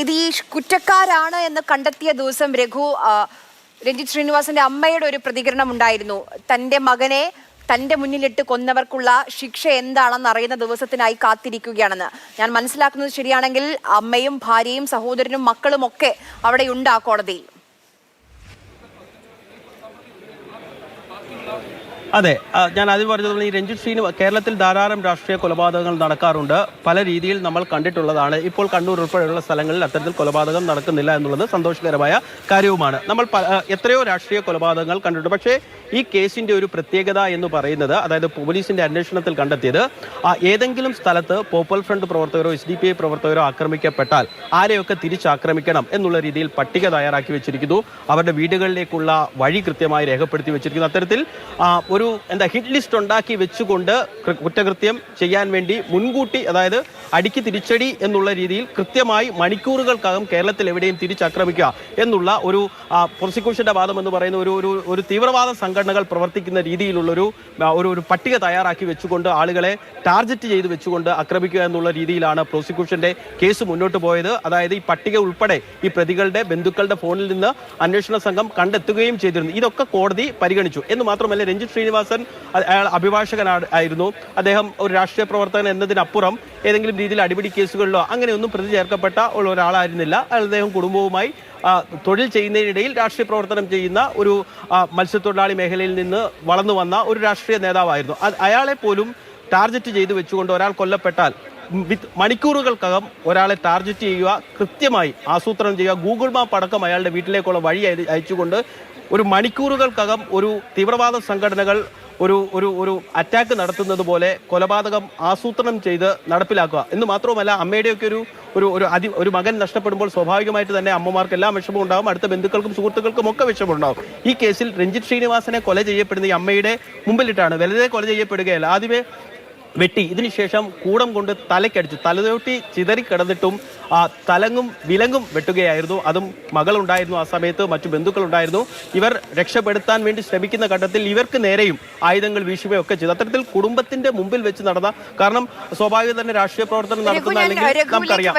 ഇത് ഈ കുറ്റക്കാരാണ് എന്ന് കണ്ടെത്തിയ ദിവസം രഘു രഞ്ജിത് ശ്രീനിവാസന്റെ അമ്മയുടെ ഒരു പ്രതികരണം ഉണ്ടായിരുന്നു. തന്റെ മകനെ തന്റെ മുന്നിലിട്ട് കൊന്നവർക്കുള്ള ശിക്ഷ എന്താണെന്ന് അറിയുന്ന ദിവസത്തിനായി കാത്തിരിക്കുകയാണെന്ന്. ഞാൻ മനസ്സിലാക്കുന്നത് ശരിയാണെങ്കിൽ അമ്മയും ഭാര്യയും സഹോദരനും മക്കളും ഒക്കെ അവിടെയുണ്ട് ആ കോടതിയിൽ. അതെ ഞാൻ ആദ്യം പറഞ്ഞതുപോലെ ഈ രഞ്ജിത് ശ്രീനി കേരളത്തിൽ ധാരാളം രാഷ്ട്രീയ കൊലപാതകങ്ങൾ നടക്കാറുണ്ട്. പല രീതിയിൽ നമ്മൾ കണ്ടിട്ടുള്ളതാണ്. ഇപ്പോൾ കണ്ണൂർ ഉൾപ്പെടെയുള്ള സ്ഥലങ്ങളിൽ അത്തരത്തിൽ കൊലപാതകം നടക്കുന്നില്ല എന്നുള്ളത് സന്തോഷകരമായ കാര്യവുമാണ്. നമ്മൾ എത്രയോ രാഷ്ട്രീയ കൊലപാതകങ്ങൾ കണ്ടിട്ടുണ്ട്. പക്ഷേ ഈ കേസിന്റെ ഒരു പ്രത്യേകത എന്ന് പറയുന്നത് അതായത് പോലീസിന്റെ അന്വേഷണത്തിൽ കണ്ടെത്തിയത് ഏതെങ്കിലും സ്ഥലത്ത് പോപ്പുലർ ഫ്രണ്ട് പ്രവർത്തകരോ എസ് ഡി പി ഐ പ്രവർത്തകരോ ആക്രമിക്കപ്പെട്ടാൽ ആരെയൊക്കെ തിരിച്ചാക്രമിക്കണം എന്നുള്ള രീതിയിൽ പട്ടിക തയ്യാറാക്കി വെച്ചിരിക്കുന്നു. അവരുടെ വീടുകളിലേക്കുള്ള വഴി കൃത്യമായി രേഖപ്പെടുത്തി വെച്ചിരിക്കുന്നു. അത്തരത്തിൽ ഒരു എന്താ ഹിറ്റ് ലിസ്റ്റ് ഉണ്ടാക്കി വെച്ചുകൊണ്ട് കുറ്റകൃത്യം ചെയ്യാൻ വേണ്ടി മുൻകൂട്ടി അതായത് അടിക്ക് തിരിച്ചടി എന്നുള്ള രീതിയിൽ കൃത്യമായി മണിക്കൂറുകൾക്കകം കേരളത്തിൽ എവിടെയും തിരിച്ചാക്രമിക്കുക എന്നുള്ള ഒരു പ്രോസിക്യൂഷന്റെ വാദം എന്ന് പറയുന്ന ഒരു ഒരു ഒരു തീവ്രവാദ സംഘടനകൾ പ്രവർത്തിക്കുന്ന രീതിയിലുള്ളൊരു ഒരു ഒരു പട്ടിക തയ്യാറാക്കി വെച്ചുകൊണ്ട് ആളുകളെ ടാർഗറ്റ് ചെയ്ത് വെച്ചുകൊണ്ട് ആക്രമിക്കുക എന്നുള്ള രീതിയിലാണ് പ്രോസിക്യൂഷന്റെ കേസ് മുന്നോട്ട് പോയത്. അതായത് ഈ പട്ടിക ഉൾപ്പെടെ ഈ പ്രതികളുടെ ബന്ധുക്കളുടെ ഫോണിൽ നിന്ന് അന്വേഷണ സംഘം കണ്ടെത്തുകയും ചെയ്തിരുന്നു. ഇതൊക്കെ കോടതി പരിഗണിച്ചു. എന്ന് മാത്രമല്ല രഞ്ജിത്ത് ശ്രീനിവാസൻ അയാൾ അഭിഭാഷകനാണ് ആയിരുന്നു. അദ്ദേഹം ഒരു രാഷ്ട്രീയ പ്രവർത്തകൻ എന്നതിനപ്പുറം ഏതെങ്കിലും രീതിയിൽ അടിപിടി കേസുകളിലോ അങ്ങനെയൊന്നും പ്രതി ചേർക്കപ്പെട്ട ഒരാളായിരുന്നില്ല. അദ്ദേഹം കുടുംബവുമായി തൊഴിൽ ചെയ്യുന്നതിനിടയിൽ രാഷ്ട്രീയ പ്രവർത്തനം ചെയ്യുന്ന ഒരു മത്സ്യത്തൊഴിലാളി മേഖലയിൽ നിന്ന് വളർന്നു വന്ന ഒരു രാഷ്ട്രീയ നേതാവായിരുന്നു. അയാളെ പോലും ടാർഗറ്റ് ചെയ്തു വെച്ചുകൊണ്ട് ഒരാൾ കൊല്ലപ്പെട്ടാൽ മണിക്കൂറുകൾക്കകം ഒരാളെ ടാർജറ്റ് ചെയ്യുക കൃത്യമായി ആസൂത്രണം ചെയ്യുക ഗൂഗിൾ മാപ്പ് അടക്കം അയാളുടെ വീട്ടിലേക്കുള്ള വഴി അയച്ചുകൊണ്ട് ഒരു മണിക്കൂറുകൾക്കകം ഒരു തീവ്രവാദ സംഘടനകൾ ഒരു ഒരു ഒരു അറ്റാക്ക് നടത്തുന്നത് പോലെ കൊലപാതകം ആസൂത്രണം ചെയ്ത് നടപ്പിലാക്കുക. എന്ന് മാത്രവുമല്ല അമ്മയുടെയൊക്കെ ഒരു ഒരു ഒരു അതി ഒരു മകൻ നഷ്ടപ്പെടുമ്പോൾ സ്വാഭാവികമായിട്ട് തന്നെ അമ്മമാർക്ക് എല്ലാം വിഷമം ഉണ്ടാകും അടുത്ത ബന്ധുക്കൾക്കും സുഹൃത്തുക്കൾക്കും ഒക്കെ വിഷമമുണ്ടാകും ഈ കേസിൽ രഞ്ജിത് ശ്രീനിവാസനെ കൊല ചെയ്യപ്പെടുന്ന ഈ അമ്മയുടെ മുമ്പിലിട്ടാണ്. വെറുതെ കൊല ചെയ്യപ്പെടുകയല്ല. ആദ്യമേ വെട്ടി. ഇതിനുശേഷം കൂടം കൊണ്ട് തലക്കടിച്ചു തലതൊട്ടി ചിതറി കിടന്നിട്ടും ആ തലങ്ങും വിലങ്ങും വെട്ടുകയായിരുന്നു. അതും മകളുണ്ടായിരുന്നു ആ സമയത്ത് മറ്റു ബന്ധുക്കളുണ്ടായിരുന്നു. ഇവർ രക്ഷപ്പെടുത്താൻ വേണ്ടി ശ്രമിക്കുന്ന ഘട്ടത്തിൽ ഇവർക്ക് നേരെയും ആയുധങ്ങൾ വീശുകയൊക്കെ ചെയ്തു. അത്തരത്തിൽ കുടുംബത്തിന്റെ മുമ്പിൽ വെച്ച് നടന്ന കാരണം സ്വാഭാവികം തന്നെ രാഷ്ട്രീയ പ്രവർത്തനം നടത്തുന്ന അല്ലെങ്കിൽ നമുക്കറിയാം.